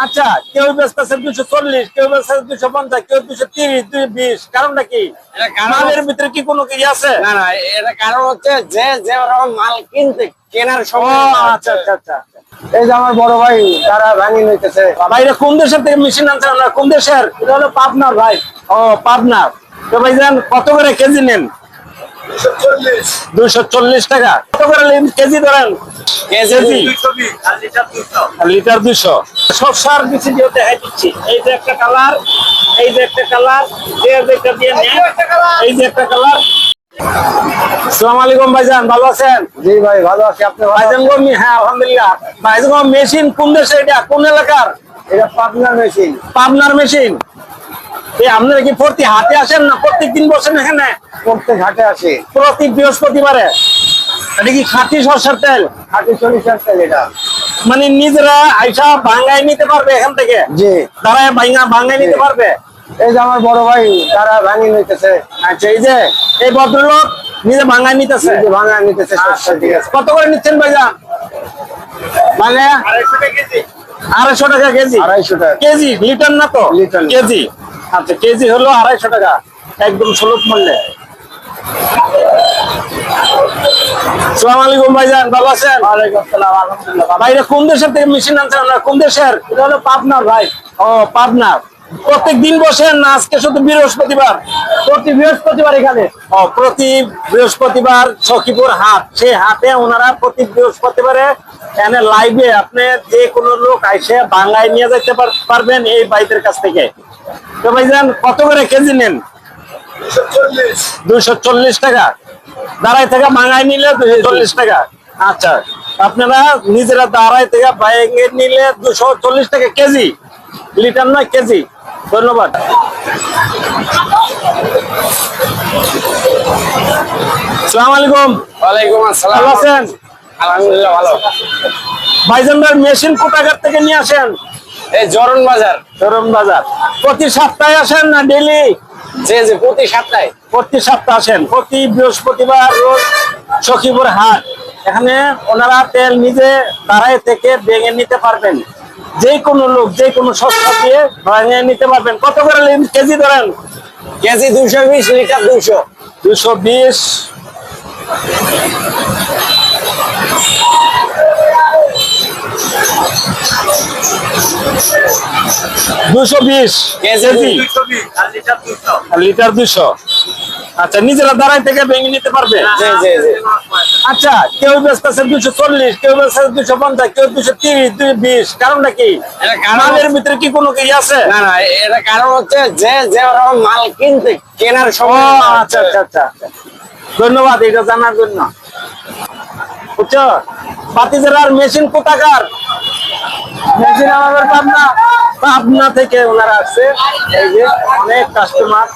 আচ্ছা কেউ বেচতেছে দুশো চল্লিশ কেউ বেচতেছে দুশো পঞ্চাশ কেউ দুশো তিরিশ দুই বিশ কারণটা কি? কারণ মালের ভিতরে কি কোনো কি আছে? না না এটা কারণ হচ্ছে যে যে রকম মাল কিনতে কেনার সময় আচ্ছা আচ্ছা আচ্ছা। এই যে আমার বড় ভাই তারা ভাঙি নিতেছে। ভাইরা কোন দেশের থেকে মেশিন আনছে আপনারা? কোন দেশের? এটা হলো পাবনার ভাই। ও পাবনার। তো ভাইজান কত করে কেজি নেন? দুশো চল্লিশ টাকা। কত করে নেন? কেজি ধরেন। কেজি লিটার দুশো সব সার দিচ্ছি দিয়ে দেখাই দিচ্ছি। এই যে একটা কালার এই যে একটা কালার দিয়ে নেন এই যে একটা কালার। আলাইকুম ভাইজান ভালো আছেন? জি ভাই ভালো আছি। আপনি ভাইজান গো হ্যাঁ আলহামদুলিল্লাহ। ভাইজান মেশিন কোন দেশে এটা? কোন এলাকার? এটা পাবনার মেশিন। পাবনার মেশিন। এই আপনারা কি প্রতি হাতে আসেন না প্রত্যেক দিন বসেন এখানে? প্রত্যেক ঘাটে আসে। প্রতি বৃহস্পতিবারে? এটা কি খাঁটি সরষের তেল? খাটি চল্লিশ তেল এটা। মানে নিজেরা আইসা ভাঙ্গাই নিতে পারবে এখান থেকে? জি। ভাঙ্গা ভাঙ্গাই নিতে পারবে? এই যে আমার বড় ভাই তারা ভাঙি নিতেছে। আচ্ছা এই যে এই ভদ্রলোক নিজে ভাঙ্গাই নিতেছে? এই যে ভাঙা নিতেছে আছে। কত করে নিচ্ছেন ভাইয়া? মানে আড়াইশো টাকা কেজি। আড়াইশো টাকা কেজি? লিটার না তো? Litre KG. আচ্ছা কেজি হলো আড়াইশো টাকা। একদম সুলভ মূল্যে। সালাম আলাইকুম ভাইজান ভালো আছেন? ওয়ালাইকুম আসসালাম আলহামদুলিল্লাহ ভাইরা কোন দেশের থেকে মেশিন আনছেন আপনারা? কোন দেশের? এটা হলো পাবনার ভাই। ও পাবনা প্রত্যেক দিন বসেন না আজকে শুধু বৃহস্পতিবার? প্রতি বৃহস্পতিবার এখানে। ও প্রতি বৃহস্পতিবার সখীপুর হাট। সেই হাটে ওনারা প্রতি বৃহস্পতিবারে এখানে লাইভে আপনি যে কোনো লোক আইসে বাংলায় নিয়ে যেতে পারবেন এই বাইদের কাছ থেকে। তো ভাইজান কত করে কেজি নেন? দুশো চল্লিশ টাকা। দাঁড়াই থেকে বাঙায় নিলে চল্লিশ টাকা। আচ্ছা আপনারা নিজেরা দাঁড়াই থেকে বাইরে নিলে দুশো চল্লিশ টাকা কেজি লিটার নয় কেজি। ধন্যবাদ। সালাম আলাইকুম। ওয়ালাইকুম আসসালাম। ভালো আছেন? আলহামদুলিল্লাহ ভালো। মেশিন কোটাঘাট থেকে নিয়ে আসেন? এই জরন বাজার। চরম বাজার। প্রতি সপ্তাহে আসেন না ডেলি যে যে প্রতি সপ্তাহে? প্রতি সপ্তাহ আসেন। প্রতি বৃহস্পতিবার রোজ সখীপুর হাট। এখানে ওনারা তেল নিজে দাঁড়ায় থেকে ভেঙে নিতে পারবেন। যে কোনো লোক যে কোনো সস্তা দিয়ে ভেঙে নিতে পারবেন। কত করে? কেজি ধরেন। কেজি দুশো বিশ লিটার দুশো দুশো বিশ। দুশো বিশ কেজি? লিটার দুশো আচ্ছা নিজেরা দাঁড়াই থেকে ভেঙে নিতে পারবে? জি জি জি। আচ্ছা কেউ বেচতেছে দুশো চল্লিশ কেউ বেচতেছে দুশো পঞ্চাশ কেউ দুশো তিরিশ দুই বিশ। কারণটা কি? মালের ভিতরে কি কোনো কি আছে? না না এটা কারণ হচ্ছে যে যে মাল কিনতে কেনার সময় আচ্ছা আচ্ছা আচ্ছা ধন্যবাদ এটা জানার জন্য। বুঝছ? বাতিজার মেশিন কোথাকার? মেশিন আমাদের পাবনা? পাবনা থেকে ওনারা আসছে। এই যে অনেক কাস্টমার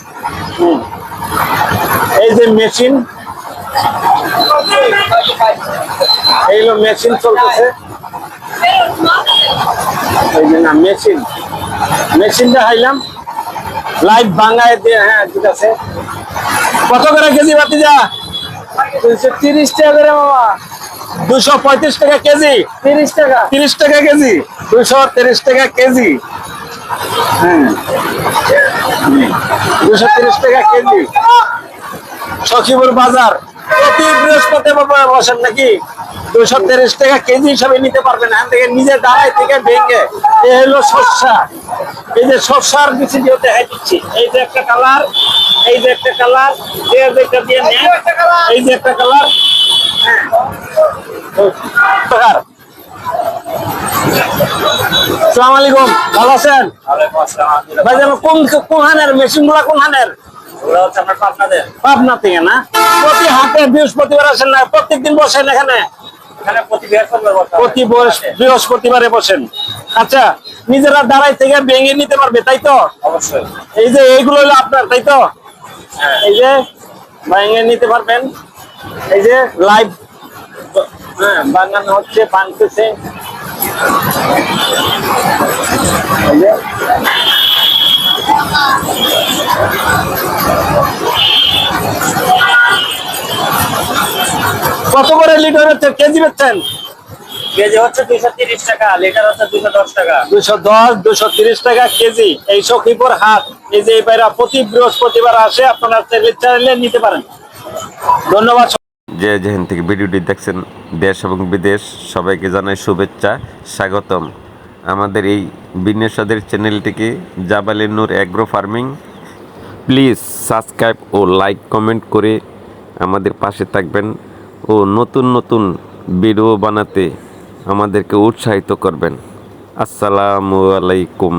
এই যে মেশিন এই হলো মেশিন চলতেছে। এই যে না মেশিন মেশিনটা হাইলাম। লাইট ভাঙায় দিয়ে হ্যাঁ ঠিক আছে। কত করে কেজি বাতি যা? তিরিশ টাকা করে মামা। দুশো পঁয়ত্রিশ টাকা কেজি। তিরিশ টাকা। তিরিশ টাকা কেজি। দুশো তিরিশ টাকা কেজি। দুশো তিরিশ টাকা কেজি। সখীপুর বাজার। প্রতি বৃহস্পতিবার বসেন নাকি? দুশো তিরিশ টাকা কেজি হিসাবে নিতে পারবেন। এখান থেকে নিজে দাঁড়াই থেকে ভেঙে। এ হলো শস্যা। এই যে শস্যার কিছু দিয়ে দেখাই দিচ্ছি। এই যে একটা কালার এই যে একটা কালার যে দিয়ে এই যে একটা কালার। হ্যাঁ। সালাম আলাইকুম ভালো আছেন? ভাই কোন কোন হানের মেশিনগুলা কোন হানের? পাবনা থেকে না? প্রতি হাতে বৃহস্পতিবার আসেন না প্রত্যেকদিন বসেন এখানে? প্রতি বৃহস্পতিবারে বসেন। আচ্ছা নিজেরা দাঁড়াই থেকে ভেঙে নিতে পারবে তাই তো? অবশ্যই। এই যে এইগুলো হলো আপনার তাই তো? এই যে ভেঙে নিতে পারবেন। এই যে লাইভ হ্যাঁ বানানো হচ্ছে বানতেছে। কত করে লিটার হচ্ছে? কেজি বেচছেন? কেজি হচ্ছে দুইশো তিরিশ টাকা লিটার হচ্ছে দুইশো দশ টাকা। দুশো দশ দুশো তিরিশ টাকা কেজি। এই সখীপুর হাট এই যে এবার প্রতি বৃহস্পতিবার আসে আপনারা চাইলে নিতে পারেন। ধন্যবাদ। যে যেখান থেকে ভিডিওটি দেখছেন, দেশ এবং বিদেশ, সবাইকে জানাই শুভেচ্ছা, স্বাগতম। আমাদের এই বিনেশাদের চ্যানেলটিকে Jabali Noor agro farming. Please subscribe O like comment করে আমাদের পাশে থাকবেন ও নতুন নতুন ভিডিও বানাতে আমাদেরকে উৎসাহিত করবেন। আসসালামু আলাইকুম।